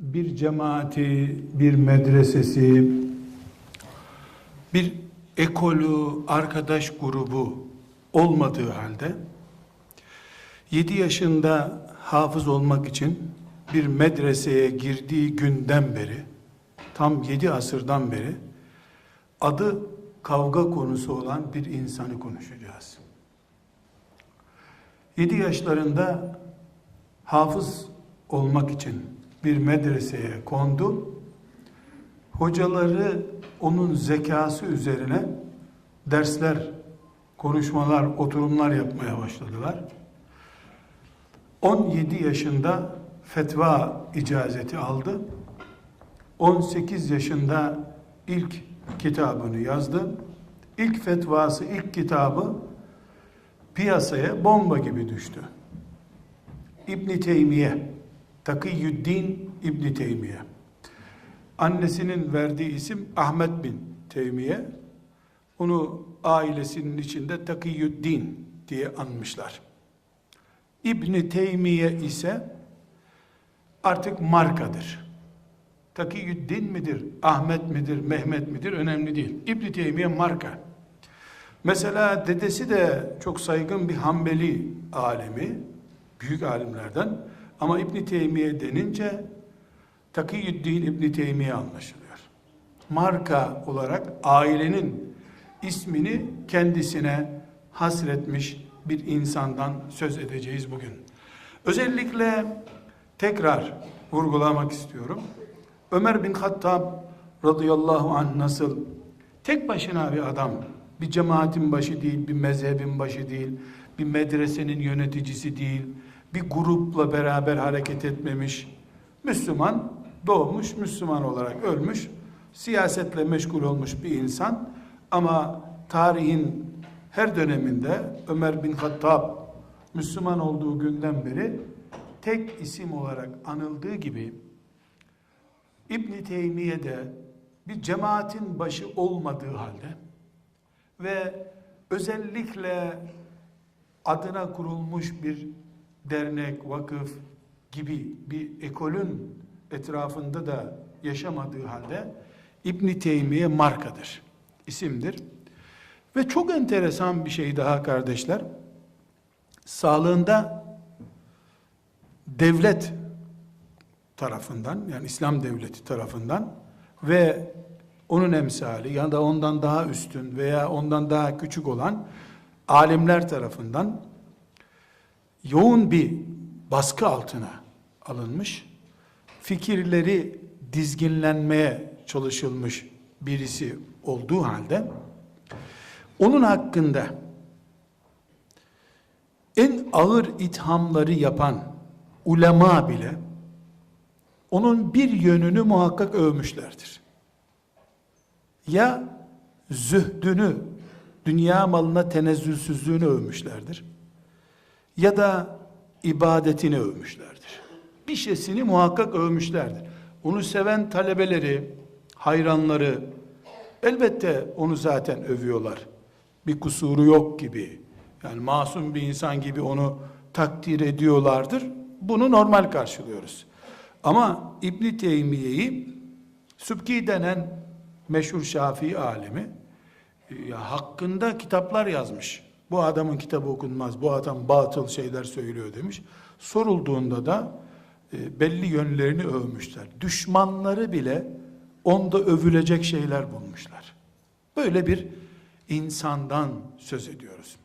bir cemaati, bir medresesi, bir ekolü, arkadaş grubu olmadığı halde 7 yaşında hafız olmak için bir medreseye girdiği günden beri tam 7 asırdan beri adı kavga konusu olan bir insanı konuşacağız. 7 yaşlarında hafız olmak için bir medreseye kondu. Hocaları onun zekası üzerine dersler, konuşmalar, oturumlar yapmaya başladılar. 17 yaşında fetva icazeti aldı. 18 yaşında ilk kitabını yazdı. İlk fetvası, ilk kitabı piyasaya bomba gibi düştü. İbn Teymiye, Takiyüddin İbn Teymiye. Annesinin verdiği isim Ahmet bin Teymiye. Onu ailesinin içinde Takiyüddin diye anmışlar. İbn Teymiye ise artık markadır. Takiyüddin midir, Ahmet midir, Mehmet midir önemli değil. İbn Teymiye marka. Mesela dedesi de çok saygın bir Hanbeli alemi, büyük alimlerden. Ama İbn Teymiye denince Takiyüddin İbn Teymiye anlaşılıyor. Marka olarak ailenin ismini kendisine hasretmiş bir insandan söz edeceğiz bugün. Özellikle tekrar vurgulamak istiyorum. Ömer bin Hattab radıyallahu anh nasıl tek başına bir adam, bir cemaatin başı değil, bir mezhebin başı değil, bir medresenin yöneticisi değil, bir grupla beraber hareket etmemiş, Müslüman doğmuş, Müslüman olarak ölmüş, siyasetle meşgul olmuş bir insan. Ama tarihin her döneminde Ömer bin Hattab Müslüman olduğu günden beri tek isim olarak anıldığı gibi İbn Teymiye de bir cemaatin başı olmadığı halde ve özellikle adına kurulmuş bir dernek, vakıf gibi bir ekolün etrafında da yaşamadığı halde İbn Teymiye markadır, isimdir. Ve çok enteresan bir şey daha kardeşler. Sağlığında devlet tarafından yani İslam devleti tarafından ve onun emsali ya da ondan daha üstün veya ondan daha küçük olan alimler tarafından yoğun bir baskı altına alınmış, fikirleri dizginlenmeye çalışılmış birisi olduğu halde onun hakkında en ağır ithamları yapan ulema bile onun bir yönünü muhakkak övmüşlerdir. Ya zühdünü, dünya malına tenezzülsüzlüğünü övmüşlerdir. Ya da ibadetini övmüşlerdir. Bir şeysini muhakkak övmüşlerdir. Onu seven talebeleri, hayranları elbette onu zaten övüyorlar. Bir kusuru yok gibi. Yani masum bir insan gibi onu takdir ediyorlardır. Bunu normal karşılıyoruz. Ama İbn Teymiye'yi Sübki denen meşhur Şafii alemi ya hakkında kitaplar yazmış. Bu adamın kitabı okunmaz. Bu adam batıl şeyler söylüyor demiş. Sorulduğunda da e, belli yönlerini övmüşler. Düşmanları bile onda övülecek şeyler bulmuşlar. Böyle bir insandan söz ediyoruz.